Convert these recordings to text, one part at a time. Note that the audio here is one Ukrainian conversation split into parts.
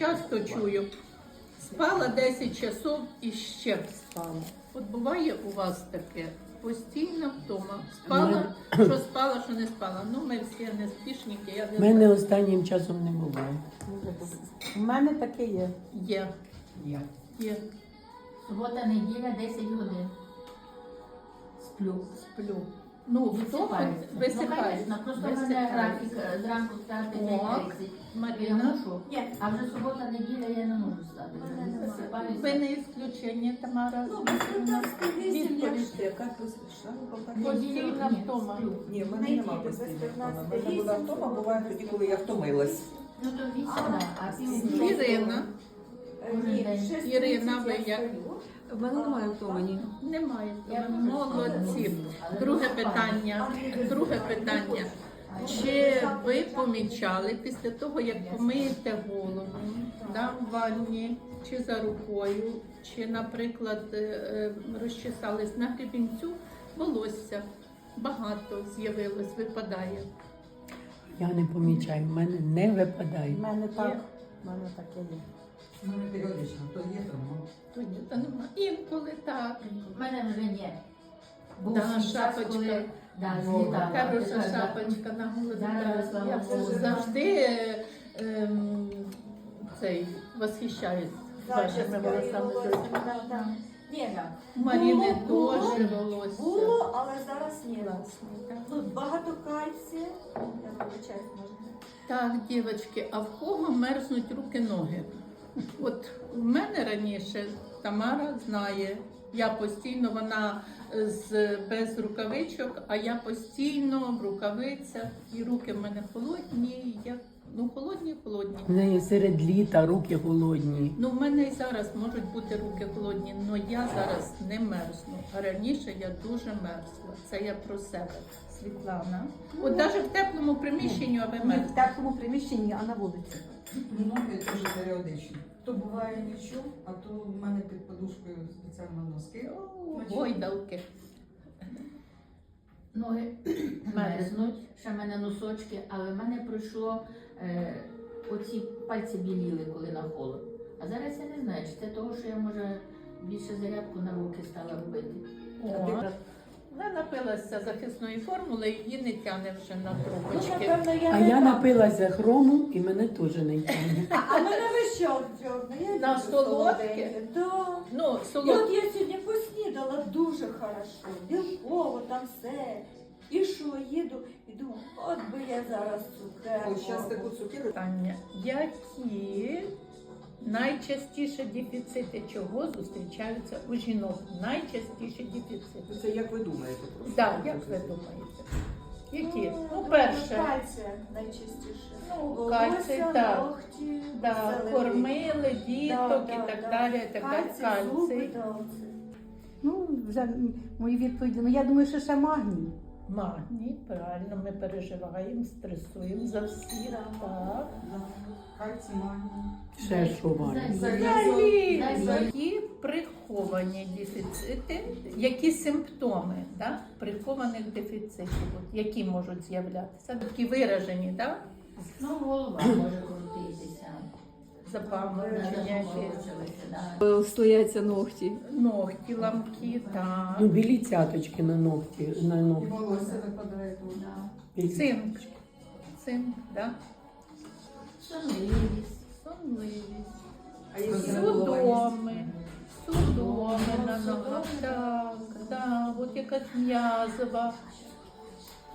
часто чую. Спала 10 часов і ще спала. От буває у вас таке. Постійно вдома. Спала, що спала, що не спала. Ну, ми всі не спішники, я не У мене останнім часом не буває. У мене таке є. Є. Я. Є. Субота, неділя, 10 годин. Сплю. Сплю. Ну, вдома Висипаюся. Ну, звісно, просто в мене графік е, зранку стати О, 5.30. Я Маріна, мушу. А вже субота, неділя я не можу стати. ви Висипаюся. не ісключення, Тамара. Ну, без 15-8 Відповідь. яка постійна Постійна Ні, втома. сплю. Ні, в мене Неділю нема без постійної 15 мене була втома, буває тоді, коли я втомилась. Ну то 8, да, а пів Ірина. Ні, День. Ірина, ви як? В мене немає втоми. Немає. Я Молодці. Друге питання. Друге питання. Чи ви помічали після того, як помиєте голову да, в ванні, чи за рукою, чи, наприклад, е, е, розчесались на гребінцю, волосся багато з'явилось, випадає. Я не помічаю, в мене не випадає. У мене так. У мене таке є. Ну, не періодично, то є, то нема. То ні, то нема. Інколи так. У мене вже ні. Був Да, свій час, шапочка. коли да, Во, злітала. Хороша Тепер, да. шапочка на голові. Зараз, да. слава Я Богу. завжди е, ем, цей восхищаюсь вашими волосами. да, да. Ні, У Маріни Було, було. теж волосся. було, але зараз ні. Ну, багато кальцію. Я вибачаюсь, можна. Так, дівчатки, а в кого мерзнуть руки ноги? От в мене раніше Тамара знає, я постійно вона з без рукавичок, а я постійно в рукавицях, і руки в мене холодні, як ну холодні, холодні. В неї серед літа руки голодні. Ну, в мене і зараз можуть бути руки холодні, але я зараз не мерзну. А раніше я дуже мерзла. Це я про себе. Світлана. От навіть в теплому приміщенні, а ви Ні, в теплому приміщенні, а на вулиці. Ноги теж періодично. То буває нічого, а то в мене під подушкою спеціально носки. Гойдалки. Ноги мерзнуть, ще в мене носочки, але в мене пройшло е, оці пальці біліли, коли на холод. А зараз я не знаю, чи це того, що я може більше зарядку на руки стала робити. О, Вона напилася захисної формули, її не тягне вже на Ну, трубочки. напевно, я А я так. напилася хрому і мене теж не тягне. А мене весь час чорно. На солодке? Да. Ну, І от я сьогодні поснідала дуже хорошо, білково там все. І що, їду, і думаю, от би я зараз цукерку. Ось зараз таку цукерку. питання. Які найчастіше дефіцити чого зустрічаються у жінок? Найчастіше дефіцити. Це як ви думаєте просто? Так, як ви думаєте? Які? Ну, думаю, перше, Кальція найчастіше. ну, кальцій, Волосся, так. ногті, Да, зелені. кормили діток Да, і так да. далі, і так далі. Кальцій, зуби, Кальцій. да, оце. Ну, вже мої відповіді. Ну, я думаю, що ще магній. Магній, правильно, ми переживаємо, стресуємо за всіх. Так. Кальцій, магній. Ще що. Які приховані дефіцити, які симптоми да, прихованих дефіцитів, які можуть з'являтися? Такі виражені, да? Ну, голова може. Запаморочення, якісь, Да. Стояться ногті. ногті, ламки, так. Ну, білі цяточки на ногті, на ногті. волосся випадає тут. Да. Білі. Цинк, цинк, да? Сонливість. сонливість, судоми, судоми на ногах, так, так, от якась м'язова,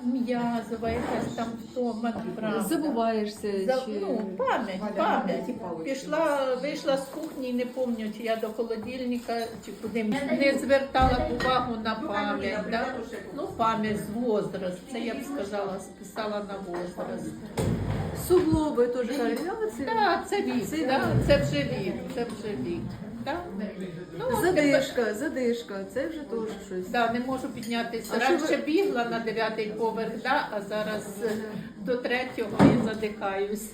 м'язова, якась там втома, правда. Забуваєшся За, чи ну, пам'ять, пам'ять. Пішла, вийшла з кухні і не пам'ятаю, чи я до холодильника, чи куди не звертала увагу на пам'ять. Да? Ну, пам'ять з возраст, це я б сказала, списала на возраст. суглоби теж кажуть, а це Так, це вік, Це да, це вже вік, це вже вік. Да? Ну, от тепер- задишка, задишка, це вже теж щось. Да, не можу піднятися. А що Раніше ви- бігла на дев'ятий поверх, да, а зараз е, до третього і задихаюсь.